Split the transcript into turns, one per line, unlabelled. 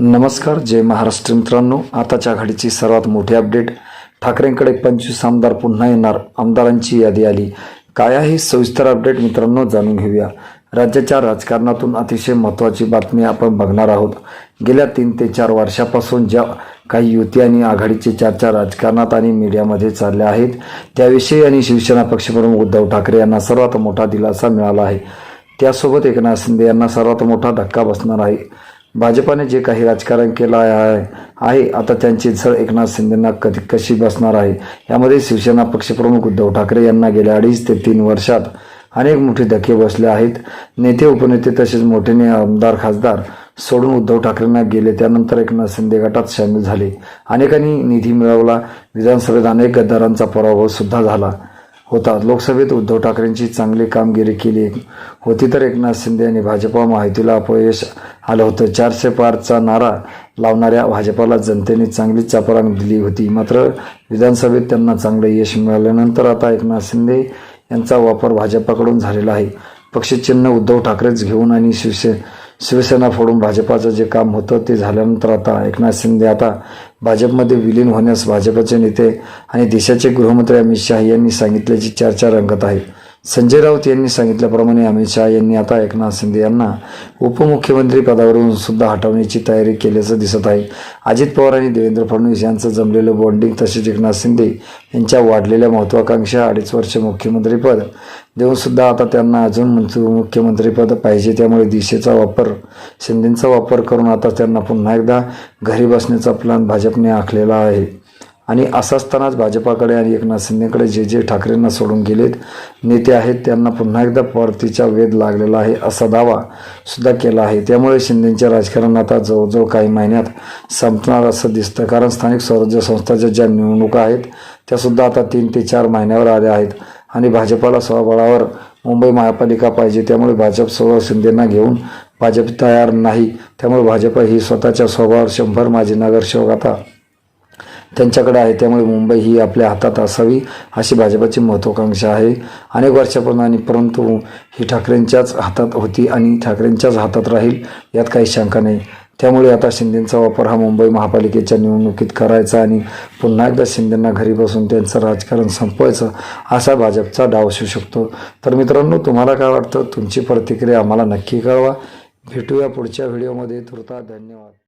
नमस्कार जय महाराष्ट्र मित्रांनो. आताच्या घडीची सर्वात मोठी अपडेट ठाकरेंकडे पंचवीस आमदार पुन्हा येणार. आमदारांची यादी आली. काय आहे सविस्तर अपडेट मित्रांनो जाणून घेऊया. राज्याच्या राजकारणातून अतिशय महत्त्वाची बातमी आपण बघणार आहोत. गेल्या तीन ते चार वर्षापासून ज्या काही युती आणि आघाडीची चर्चा राजकारणात आणि मीडियामध्ये चालल्या आहेत त्याविषयी आणि शिवसेना पक्षप्रमुख उद्धव ठाकरे यांना सर्वात मोठा दिलासा मिळाला आहे. त्यासोबत एकनाथ शिंदे यांना सर्वात मोठा धक्का बसणार आहे. भाजपाने जे काही राजकारण केलं आहे आहे आता त्यांची झळ एकनाथ शिंदेना कधी कशी बसणार आहे? यामध्ये शिवसेना पक्षप्रमुख उद्धव ठाकरे यांना गेल्या अडीच ते तीन वर्षात अनेक मोठे धक्के बसले आहेत. नेते उपनेते तसेच मोठे आमदार खासदार सोडून उद्धव ठाकरेंना गेले. त्यानंतर एकनाथ शिंदे गटात सामील झाले. अनेकांनी निधी मिळवला. विधानसभेत अनेक गद्दारांचा पराभव सुद्धा झाला. होता लोकसभेत उद्धव ठाकरेंची चांगली कामगिरी केली. होती तर एकनाथ शिंदे आणि भाजपा माहितीला अपयश आलं होतं. चारशे पारचा नारा लावणाऱ्या भाजपाला जनतेने चांगली चापरांग दिली होती. मात्र विधानसभेत त्यांना चांगलं यश मिळाल्यानंतर आता एकनाथ शिंदे यांचा वापर भाजपाकडून झालेला आहे. पक्षचिन्ह उद्धव ठाकरेच घेऊन आणि शिवसे शिवसेना फोडून भाजपाचं जे काम होतं ते झाल्यानंतर आता एकनाथ शिंदे आता भाजपमध्ये विलीन होण्यास भाजपचे नेते आणि देशाचे गृहमंत्री अमित शहा यांनी सांगितल्याची चर्चा रंगत आहे. संजय राऊत यांनी सांगितल्याप्रमाणे अमित शहा यांनी आता एकनाथ शिंदे यांना उपमुख्यमंत्री पदावरून सुद्धा हटवण्याची तयारी केल्याचं दिसत आहे. अजित पवार आणि देवेंद्र फडणवीस यांचं जमलेलं बॉन्डिंग तसेच एकनाथ शिंदे यांच्या वाढलेल्या महत्वाकांक्षा अडीच वर्ष मुख्यमंत्रीपद देऊनसुद्धा आता त्यांना अजून मुख्यमंत्रीपद पाहिजे. त्यामुळे दिशेचा वापर शिंदेचा वापर करून आता त्यांना पुन्हा एकदा घरी बसण्याचा प्लॅन भाजपने आखलेला आहे. आणि असं असतानाच भाजपाकडे आणि एकनाथ शिंदेकडे जे जे ठाकरेंना सोडून गेलेत नेते आहेत त्यांना पुन्हा एकदा परतीचा वेध लागलेला आहे असा दावा सुद्धा केला आहे. त्यामुळे शिंदेच्या राजकारण आता जवळजवळ काही महिन्यात संपणार असं दिसतं. कारण स्थानिक स्वराज्य संस्थाच्या ज्या निवडणुका आहेत त्यासुद्धा आता तीन ते चार महिन्यावर आल्या आहेत. आणि भाजपाला स्वबळावर मुंबई महापालिका पाहिजे त्यामुळे भाजप सर्व शिंदेंना घेऊन भाजप तयार नाही. त्यामुळे भाजप ही स्वतःच्या स्वभावावर शंभर माजी नगरसेवक आता त्यांच्याकडे आहे. त्यामुळे मुंबई ही आपल्या हातात असावी अशी भाजपाची महत्त्वाकांक्षा आहे. अनेक वर्षापूर्वी आणि परंतु ही ठाकरेंच्याच हातात होती आणि ठाकरेंच्याच हातात राहील यात काही शंका नाही. त्यामुळे आता शिंदेचा वापर हा मुंबई महापालिकेच्या निवडणुकीत करायचा आणि पुन्हा एकदा शिंदेंना घरी बसून त्यांचं राजकारण संपवायचं असा भाजपचा डाव असू शकतो. तर मित्रांनो तुम्हाला काय वाटतं? तुमची प्रतिक्रिया आम्हाला नक्की कळवा. भेटूया पुढच्या व्हिडिओमध्ये. तुर्ता धन्यवाद.